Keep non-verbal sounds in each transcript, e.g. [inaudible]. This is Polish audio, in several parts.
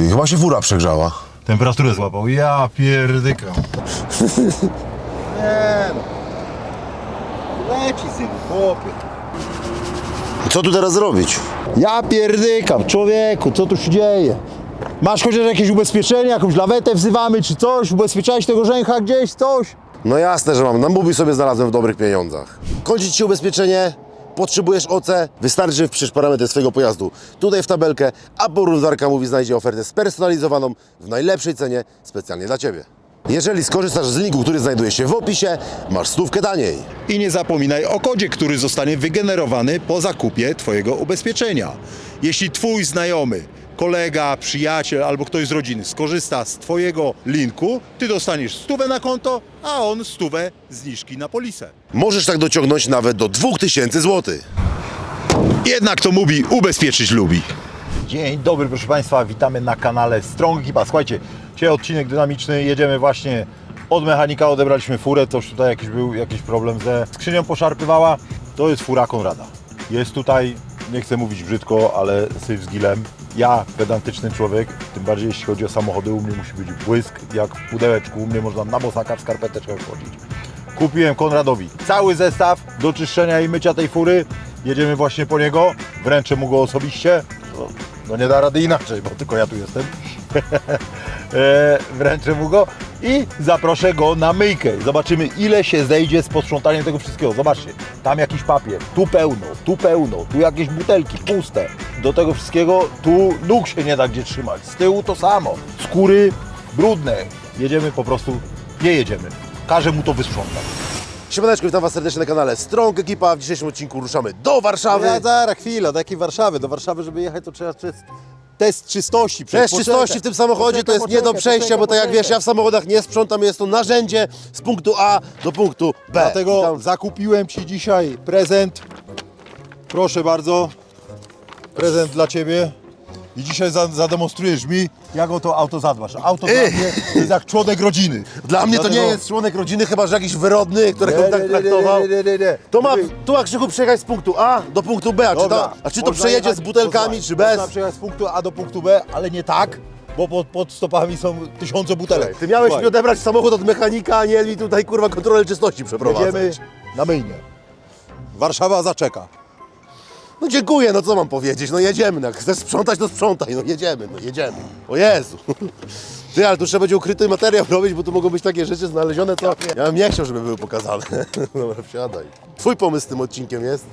Ty, chyba się fura przegrzała. Temperaturę złapał. Ja pierdykam. Nie no. Leci syn, chłopie. Co tu teraz zrobić? Ja pierdykam, człowieku, co tu się dzieje? Masz chociaż jakieś ubezpieczenie, jakąś lawetę wzywamy czy coś? Ubezpieczałeś tego rzęcha gdzieś, coś? No jasne, że mam. Na Mubi sobie znalazłem w dobrych pieniądzach. Kończy ci się ubezpieczenie, potrzebujesz OC, wystarczy, że wpiszesz parametry swojego pojazdu tutaj w tabelkę, a porównywarka mówi znajdzie ofertę spersonalizowaną w najlepszej cenie specjalnie dla Ciebie. Jeżeli skorzystasz z linku, który znajduje się w opisie, masz stówkę taniej. I nie zapominaj o kodzie, który zostanie wygenerowany po zakupie Twojego ubezpieczenia. Jeśli Twój znajomy, kolega, przyjaciel albo ktoś z rodziny skorzysta z Twojego linku, Ty dostaniesz stówę na konto, a on stówę zniżki na polisę. Możesz tak dociągnąć nawet do 2000 zł. Jednak to mówi ubezpieczyć lubi. Dzień dobry, proszę Państwa, witamy na kanale Strong Equipa. Słuchajcie, dzisiaj odcinek dynamiczny, jedziemy właśnie od mechanika, odebraliśmy furę, toż tutaj jakiś był jakiś problem ze skrzynią poszarpywała. To jest fura Konrada. Jest tutaj, nie chcę mówić brzydko, ale syf z gilem. Ja, pedantyczny człowiek, tym bardziej jeśli chodzi o samochody, u mnie musi być błysk, jak w pudełeczku, u mnie można na bosaka w skarpeteczkę wchodzić. Kupiłem Konradowi cały zestaw do czyszczenia i mycia tej fury. Jedziemy właśnie po niego. Wręczę mu go osobiście. No, no nie da rady inaczej, bo tylko ja tu jestem. [laughs] e, wręczę mu go i zaproszę go na myjkę. Zobaczymy ile się zejdzie z posprzątaniem tego wszystkiego. Zobaczcie, tam jakiś papier, tu pełno, tu pełno, tu jakieś butelki puste. Do tego wszystkiego tu nóg się nie da gdzie trzymać. Z tyłu to samo. Skóry brudne. Jedziemy po prostu, nie jedziemy. Każę mu to wysprzątać. Siemaneczko, witam Was serdecznie na kanale Strong Ekipa. W dzisiejszym odcinku ruszamy do Warszawy. Ja zaraz, chwila, do jakiej Warszawy? Do Warszawy, żeby jechać, to trzeba czyst... test czystości. przejść. Test czystości w tym samochodzie to jest nie do poczekaj, przejścia, bo tak jak poczekaj. wiesz, ja w samochodach nie sprzątam, jest to narzędzie z punktu A do punktu B. Dlatego tam- zakupiłem Ci dzisiaj prezent. Proszę bardzo. Prezent dla Ciebie. I dzisiaj za, zademonstrujesz mi, jak o to auto zadbasz. Auto dla mnie to jest jak członek rodziny. Dla mnie to nie Dlatego- jest członek rodziny, chyba że jakiś wyrodny, którego tak traktował. nie, nie, nie, nie. To ma, tu ma Krzychu przejechać z punktu A do punktu B, a czy, Dobra. to, a czy to Można przejedzie jechać- z butelkami, posłuchaj, czy bez? Można przejechać z punktu A do punktu B, ale nie tak, bo pod, pod stopami są tysiące butelek. Ty miałeś Słuchaj, mi odebrać samochód od mechanika, a nie mi tutaj kurwa kontrolę czystości przeprowadzać. Jedziemy na myjnię. Warszawa zaczeka. No dziękuję, no co mam powiedzieć, no jedziemy, no, jak chcesz sprzątać, to sprzątaj, no jedziemy, no jedziemy. O Jezu. [laughs] Ty, ale tu trzeba będzie ukryty materiał robić, bo tu mogą być takie rzeczy znalezione, co ja bym nie chciał, żeby były pokazane. [laughs] Dobra, wsiadaj. Twój pomysł z tym odcinkiem jest?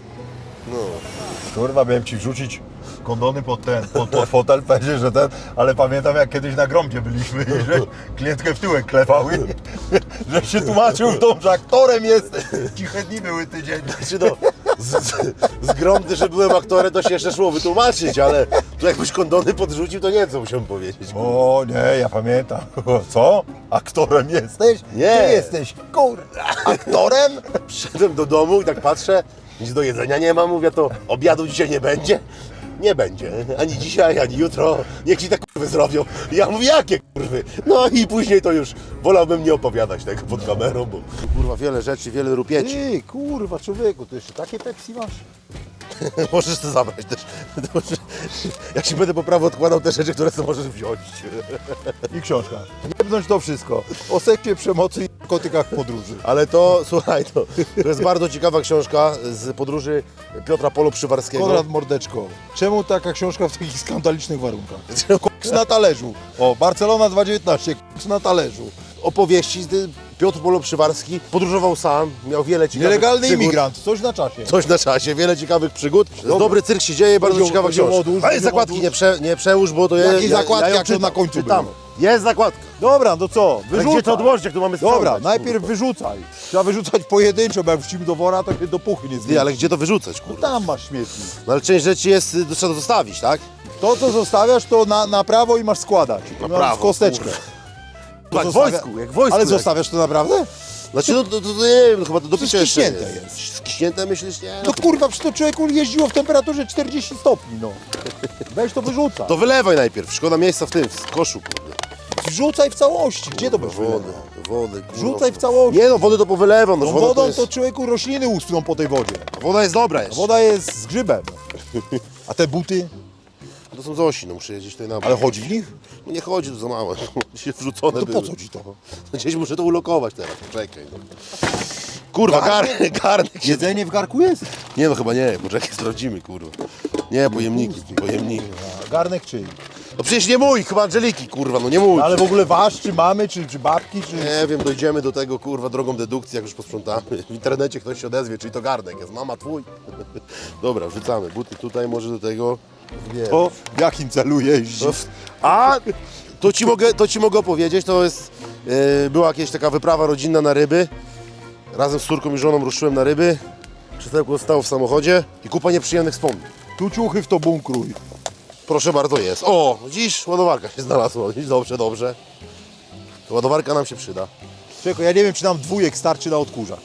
Kurwa, miałem ci wrzucić kondony pod ten, pod, pod fotel, powiedzieć, że ten, ale pamiętam jak kiedyś na gromdzie byliśmy i że klientkę w tyłek klepał i [laughs] że się tłumaczył w domu, że aktorem jesteś. Ciche dni były tydzień. Czy no, z, z, gromdy, że byłem aktorem, to się jeszcze szło wytłumaczyć, ale tu jakbyś kondony podrzucić, to nie co musiałem powiedzieć. O nie, ja pamiętam. [laughs] Co? Aktorem jesteś? Nie. Ty jesteś, kurde, aktorem? [laughs] Przyszedłem do domu i tak patrzę, nic do jedzenia nie ma, mówię, to obiadu dzisiaj nie będzie? Nie będzie, ani dzisiaj, ani jutro, niech ci te kurwy zrobią. Ja mówię, jakie kurwy? No i później to już wolałbym nie opowiadać tego pod kamerą, bo kurwa wiele rzeczy, wiele rupieci. Ty, kurwa, człowieku, to jeszcze takie Pepsi masz? [laughs] Możesz to zabrać też. [laughs] Jak się będę po prawo odkładał te rzeczy, które sobie możesz wziąć. I książka. Nie bnąć to wszystko. O seksie, przemocy i narkotykach podróży. Ale to, słuchaj, to, to jest bardzo ciekawa książka z podróży Piotra Polo Przywarskiego. Konrad Mordeczko. Czemu taka książka w takich skandalicznych warunkach? [laughs] Koks na talerzu. O, Barcelona 2019, koks na talerzu. opowieści. z- Piotr Polo Przywarski podróżował sam, miał wiele ciekawych Nielegalny przygód. imigrant, coś na czasie. Coś na czasie, wiele ciekawych przygód. Dobra. Dobry cyrk się dzieje, bardzo ciekawa książka. Ale zakładki nie, prze, nie przełóż, bo to jest. Jakiej zakładki, jak to na końcu czytam. było? Jest zakładka. Dobra, no co? Ale Wyrzucaj. gdzie to odłożyć, jak tu mamy sprzątać? Dobra, najpierw wyrzucaj. Trzeba wyrzucać pojedynczo, bo jak wrzucimy do wora, to się do puchy nie Ty, zmieni. ale gdzie to wyrzucać, No kurwa? tam masz śmietnik. No ale część rzeczy jest, y, trzeba zostawić, tak? To, co zostawiasz, to na, na prawo i masz składać. Na prawo, W kosteczkę. kurwa. To Jak w zostawia- wojsku, jak w wojsku. Ale jak- zostawiasz to naprawdę? Znaczy, no to, to, to nie wiem, chyba to do picia jeszcze skiśnięte jest. Skiśnięte myślisz, nie? No kurwa, przecież to człowieku jeździło w temperaturze 40 stopni, no. Weź to wyrzucaj. To wylewaj najpierw, szkoda miejsca w tym, w koszu, kurde. Wrzucaj w całości. Gdzie to będziesz Wody, wody, kurwa. Wrzucaj w całości. Nie no, wody to powylewam, no, No woda wodą to jest, to człowieku rośliny uschną po tej wodzie. woda jest dobra jeszcze. Woda jest z grzybem. A te buty? [laughs] To są Zosi, no muszę jeździć tutaj na... Ale chodzi w nich? No nie chodzi, to za małe. [laughs] Dzisiaj wrzucone To po były. co ci to? [laughs] Gdzieś muszę to ulokować teraz, poczekaj. No. Kurwa, garnek, garnek się... Jedzenie w garku jest? Nie no chyba nie, poczekaj, sprawdzimy, kurwa. Nie, pojemniki, pojemniki. A garnek czyj? No przecież nie mój, chyba Angeliki, kurwa, no nie mój. Ale w ogóle wasz, czy mamy, czy, czy babki, czy... Nie wiem, dojdziemy do tego, kurwa, drogą dedukcji, jak już posprzątamy. W internecie ktoś się odezwie, czyli to garnek jest. Mama, twój. [laughs] Dobra, wrzucamy. Buty tutaj, może do tego. Nie. To w jakim celu jeździ? To- A to ci mogę, to ci mogę opowiedzieć, to jest, yy, była jakaś taka wyprawa rodzinna na ryby. Razem z córką i żoną ruszyłem na ryby. Krzesełko zostało w samochodzie i kupa nieprzyjemnych wspomnień. Tu ciuchy w to bunkruj. Proszę bardzo, jest. O, dziś ładowarka się znalazła. Dziś dobrze, dobrze. Ładowarka nam się przyda. Czekaj, ja nie wiem, czy nam dwójek starczy na odkurzacz.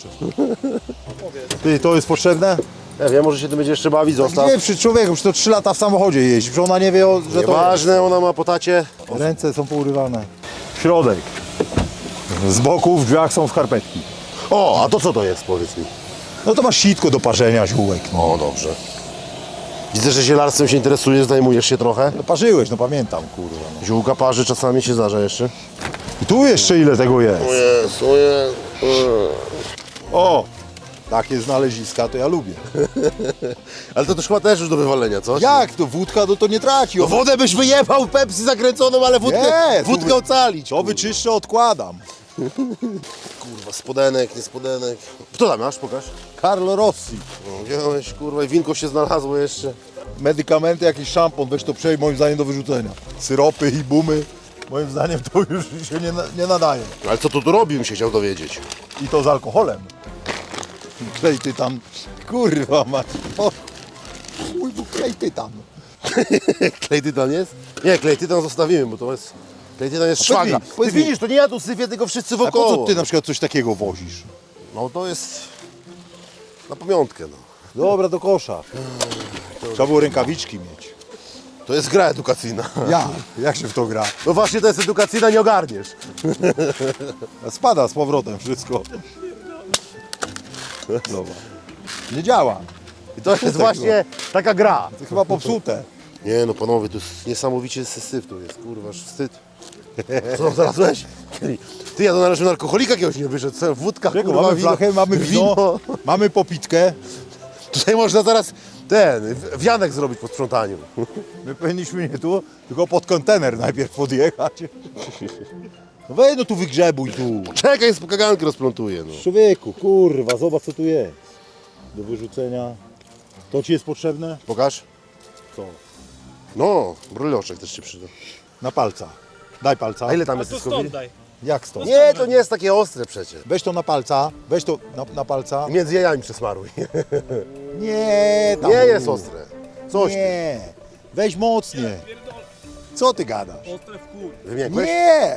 [laughs] Ty, to jest potrzebne? Ja wiem, może się tym będzie jeszcze bawić, zostaw. Nie, przy człowieku, już to 3 lata w samochodzie jeździ, że ona nie wie, o- że to jest. Nieważne, ona ma po tacie. Ręce są pourywane. Środek. Z boku w drzwiach są skarpetki. O, a to co to jest, powiedz mi? No to masz sitko do parzenia ziółek. No. O, dobrze. Widzę, że zielarstwem się interesujesz, zajmujesz się trochę. no parzyłeś, no pamiętam, kurwa. No. Ziółka parzy, czasami się zdarza jeszcze. I tu jeszcze ile tego jest? jest, o jest. O! Takie znaleziska to ja lubię. [laughs] Ale to też chyba też już do wywalenia, co? Jak to wódka, no to nie traci. No O, wodę byś wyjebał Pepsi zakręconą, ale wódkę, Nie, wódkę ocalić. to kurwa. wyczyszczę, odkładam. Kurwa, spodenek, nie spodenek. Co tam masz? Pokaż. Carlo Rossi. No, wziąłeś, kurwa, i winko się znalazło jeszcze. Medykamenty, jakiś szampon, weź to przej, moim zdaniem do wyrzucenia. Syropy i bumy, moim zdaniem to już się nie, na- nie nadaje. Ale co tu tu robi, bym się chciał dowiedzieć. I to z alkoholem. Klej tytan. Kurwa mać. O, chuj, bo klej tytan. [laughs] klej tytan jest? Nie, klej tytan zostawimy, bo to jest... Klej tytan jest powiedz szwaga. mi, powiedz Ty mi. widzisz, to nie ja tu syfię, tylko wszyscy A po wokoło. co ty na przykład coś takiego wozisz? No to jest... Na pamiątkę, no. Dobra, do kosza. Trzeba było rękawiczki mieć. To jest gra edukacyjna. Ja, jak się w to gra? No właśnie, to jest edukacyjna, nie ogarniesz. [laughs] Spada z powrotem wszystko. Dobra. Nie działa. I to jest właśnie taka gra. To chyba popsute. Nie no panowie, to jest niesamowicie syf tu jest, kurwa, aż wstyd. Co tam znalazłeś? Ty, ja to należy alkoholika jakiegoś nie wyszedł, co, wódka, Czego, kurwa, mamy wino, flachę, mamy wino, mamy popitkę. Tutaj można zaraz ten, wianek zrobić po sprzątaniu. My powinniśmy nie tu, tylko pod kontener najpierw podjechać. No weź no tu wygrzebuj tu. Czekaj, kaganki rozplątuję, no. Człowieku, kurwa, zobacz co tu jest. Do wyrzucenia. To ci jest potrzebne? Pokaż. Co? No, brylioszek też się przyda. Na palca. Daj palca. A ile tam A jest to stąd daj. Jak stąd? Nie, to nie jest takie ostre przecież. Weź to na palca, weź to na, na palca. Między jajami przesmaruj. [laughs] Nie, tam Nie jest ostre. Coś ty. Nie, weź mocniej. Co ty gadasz? Ostre w kur. Wymiękłeś? Nie!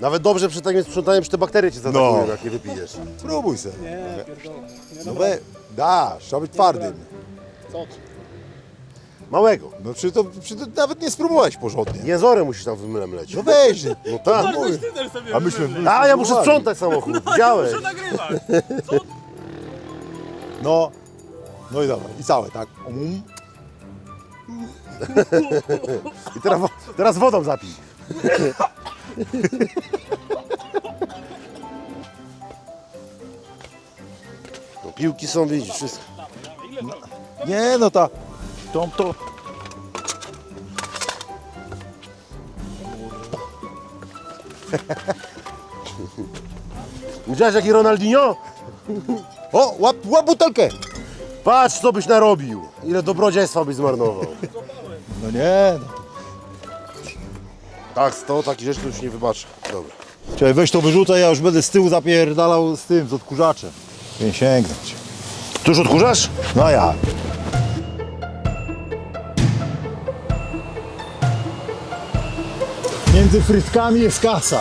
Nawet dobrze przed takim sprzątaniem, czy te bakterie cię zaatakują, No. jak nie wypijesz. Spróbuj se. Nie, pierdolę. Nie No we, dasz, trzeba być twardym. Co ty? Małego. No przy to, przy to nawet nie spróbowałeś porządnie. Jęzorem musisz tam wymylem lecieć. No weź. No tak. Bardzo wstydzę sobie A myśmy... A, ja muszę sprzątać samochód, [laughs] widziałeś. Muszę nagrywać. Co? No, no i dobra, i całe, tak? Um. I teraz, wo- teraz wodą zapij. No, piłki są, widzisz, wszystko. Nie, no ta... To, to... [laughs] Widziałeś jaki Ronaldinho? O, łap, łap butelkę! Patrz, co byś narobił. Ile dobrodziejstwa byś zmarnował. No nie, no. Tak, to taki rzecz to już nie wybaczę. Dobra. Czekaj, weź to wyrzucaj, ja już będę z tyłu zapierdalał z tym, z odkurzaczem. Nie sięgnąć. Tu już odkurzasz? No a Między frytkami jest kasa.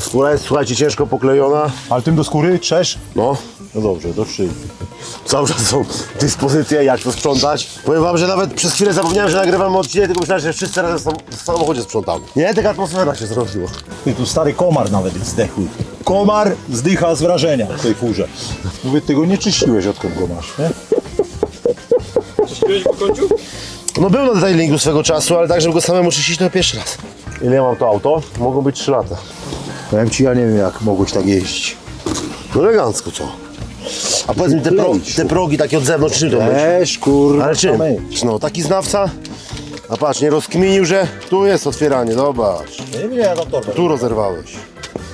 Skóra jest, słuchajcie, ciężko poklejona. Ale tym do skóry trzesz? No, No dobrze, do szyi. cały czas są dyspozycje, jak to sprzątać. Powiem wam, że nawet przez chwilę zapomniałem, że nagrywamy odcinek, tylko myślałem, że wszyscy razem w sam- w samochodzie sprzątamy. Nie, taka atmosfera się zrobiła. I tu stary komar nawet jest zdechły. Komar zdycha z wrażenia w tej furze. Mówię, ty go nie czyściłeś odkąd go masz, nie? Czyściłeś po końcu? No był na detailingu swego czasu, ale tak, żeby go samemu czyścić, to pierwszy raz. Ile ja mam to auto? Mogą być 3 lata. Powiem Ci, ja nie wiem jak mogłeś tak jeździć. No elegancko co? A powiedz mi, te, pro, te progi takie od zewnątrz, czym to? Weź kurwa. Ale czym? No, taki znawca. A patrz, nie rozkminił, że tu jest otwieranie, zobacz. Nie wiem tam torbę. Tu rozerwałeś.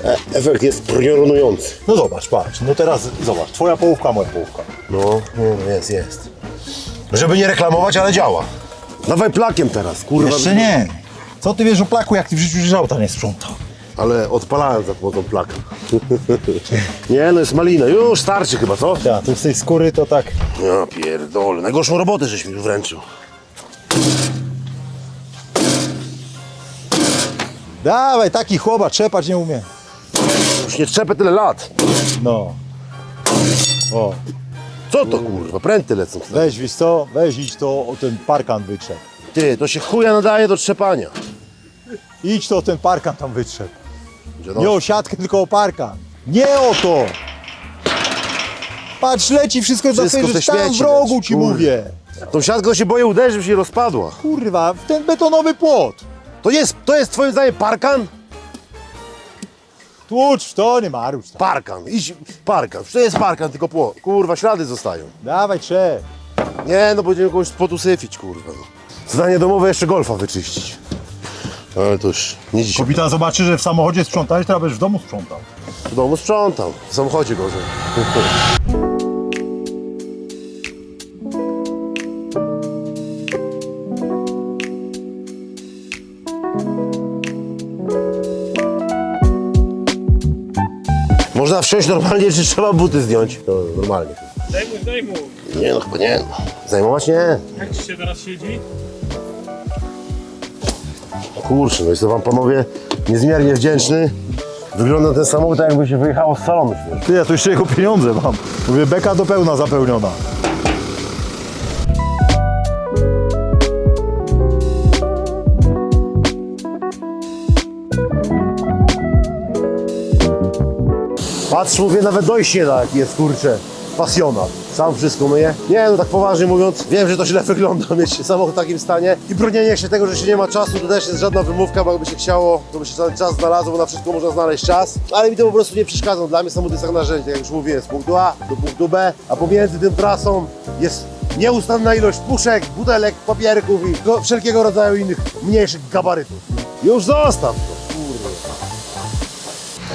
E, efekt jest piorunujący. No zobacz, patrz. No teraz zobacz. Twoja połówka, moja połówka. No, no jest, jest. Żeby nie reklamować, ale działa. Dawaj plakiem teraz, kurwa. Jeszcze nie. Co ty wiesz o plaku, jak ty w życiu żałta nie sprzątał? Ale odpalałem za pomocą plaka. [laughs] nie, no jest malina. Już starczy chyba, co? Ja, tu z tej skóry to tak. Ja pierdolę. Najgorszą robotę żeś mi wręczył. Dawaj, taki chłopak, trzepać nie umie. Już nie trzepę tyle lat. No. O, Co to kurwa? Pręty lecą. weź, wiesz co, weź idź to o ten parkan wytrzep. Ty, to się chuja nadaje do trzepania. Idź to ten parkan tam wytrzep. Nie o siatkę, tylko o parkan. Nie o to! Patrz, leci wszystko, Wszystko te że tam w śmieci rogu leci, ci kurde. mówię. Tą siatką się boję uderzyć, żeby się rozpadła. Kurwa, w ten betonowy płot. To jest, to jest twoim zdaniem parkan? Tłucz w to, nie marusz tam. Parkan, idź, parkan. To jest parkan, tylko pło. Kurwa, ślady zostają. Dawaj, trzep. Nie, no będziemy kogoś potusyfić, kurwa. No. Zadanie domowe jeszcze golfa wyczyścić. Ale to już nie dzisiaj. Kobita zobaczy, że w samochodzie sprzątałeś, teraz będziesz w domu sprzątał. W domu sprzątam, w samochodzie gorzej. [laughs] Można wsiąść normalnie, czy trzeba buty zdjąć? No, normalnie. Zdejmuj, zdejmuj. Nie no, chyba nie. Zajmować nie. Jak ci się teraz siedzi? Kurczę, no jestem wam panowie niezmiernie wdzięczny. Wygląda ten samochód, tak jakby się wyjechało z salonu. Ty, ja tu jeszcze jego pieniądze mam. Mówię, beka do pełna zapełniona. Patrz, mówię, nawet dojść nie da, jaki jest, kurczę, pasjonat. Sam wszystko myje. Nie, no tak poważnie mówiąc, wiem, że to źle [laughs] wygląda mieć samochód w takim stanie i bronienie się tego, że się nie ma czasu, to też jest żadna wymówka, bo jakby się chciało, to by się ten czas znalazło, bo na wszystko można znaleźć czas. Ale mi to po prostu nie przeszkadza. Dla mnie samochód jest tak narzędzie, tak jak już mówiłem, z punktu A do punktu B, a pomiędzy tym trasą jest nieustanna ilość puszek, butelek, papierków i go- wszelkiego rodzaju innych mniejszych gabarytów. Już zostaw.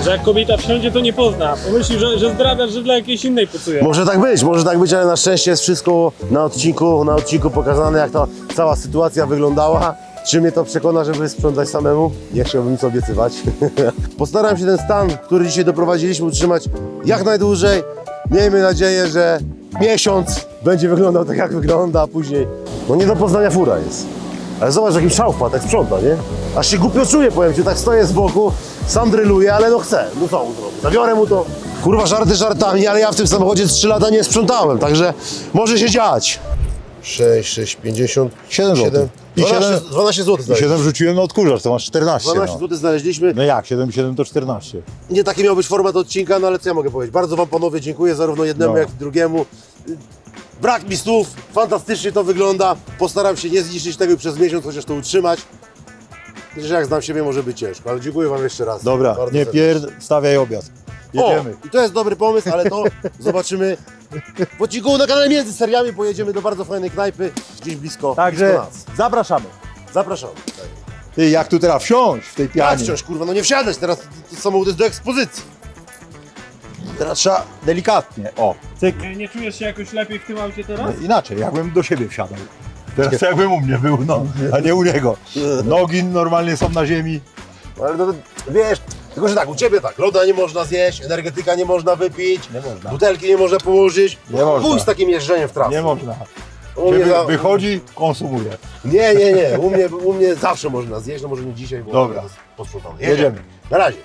Że jak kobieta wsiądzie, to nie pozna. Pomyśli, że, że zdradzasz, że dla jakiejś innej pocuje. Może tak być, może tak być, ale na szczęście jest wszystko na odcinku, na odcinku pokazane, jak ta cała sytuacja wyglądała. Czy mnie to przekona, żeby sprzątać samemu? Nie chciałbym nic obiecywać. [laughs] Postaram się ten stan, który dzisiaj doprowadziliśmy, utrzymać jak najdłużej. Miejmy nadzieję, że miesiąc będzie wyglądał tak, jak wygląda, a później... No nie do poznania fura jest. Ale zobacz, jakim szał tak sprząta, nie? Aż się głupio czuję, powiem ci, tak stoję z boku, sam dryluję, ale no chcę, no co mu zrobię? Zabiorę mu to. Kurwa, żarty żartami, ale ja w tym samochodzie z 3 lata nie sprzątałem, także może się dziać. 6, 6, 50, 7 złotych. I 12, 7 12 zł I znaleźliśmy. 7 rzuciłem na odkurzacz, to masz 14. 12 No, zł znaleźliśmy. no jak, 7 7 to 14. Nie taki miał być format odcinka, no ale co ja mogę powiedzieć? Bardzo Wam panowie dziękuję, zarówno jednemu, No. jak i drugiemu. Brak mi słów, fantastycznie to wygląda. Postaram się nie zniszczyć tego przez miesiąc, chociaż to utrzymać. Że jak znam siebie, może być ciężko, ale dziękuję Wam jeszcze raz. Dobra, Bardzo nie serdecznie. pierd, stawiaj obiad. Jedziemy. O, i to jest dobry pomysł, ale to [laughs] zobaczymy w odcinku na kanale między seriami. Pojedziemy do bardzo fajnej knajpy, gdzieś blisko, Także blisko nas. zapraszamy. Zapraszamy. Ty, jak tu teraz wsiąść w tej Jak pianie? wciąż, kurwa, no nie wsiadać teraz, to samochód jest do ekspozycji. Teraz trzeba delikatnie. O, cyk. Nie, nie czujesz się jakoś lepiej w tym aucie teraz? Inaczej, jakbym do siebie wsiadał. Teraz jakbym u mnie był, no, a nie u niego. Nogi normalnie są na ziemi. Ale to, wiesz, tylko że tak, u Ciebie tak, loda nie można zjeść, energetyka nie można wypić, Nie można. butelki nie można położyć. Nie można. Chuj z takim jeżdżeniem w trasę. Nie można. U mnie, Wy, za- wychodzi, konsumuje. nie, nie, nie, u mnie, u mnie zawsze można zjeść, no może nie dzisiaj, bo Dobra. jest posprzątane. Jedziemy. Na razie.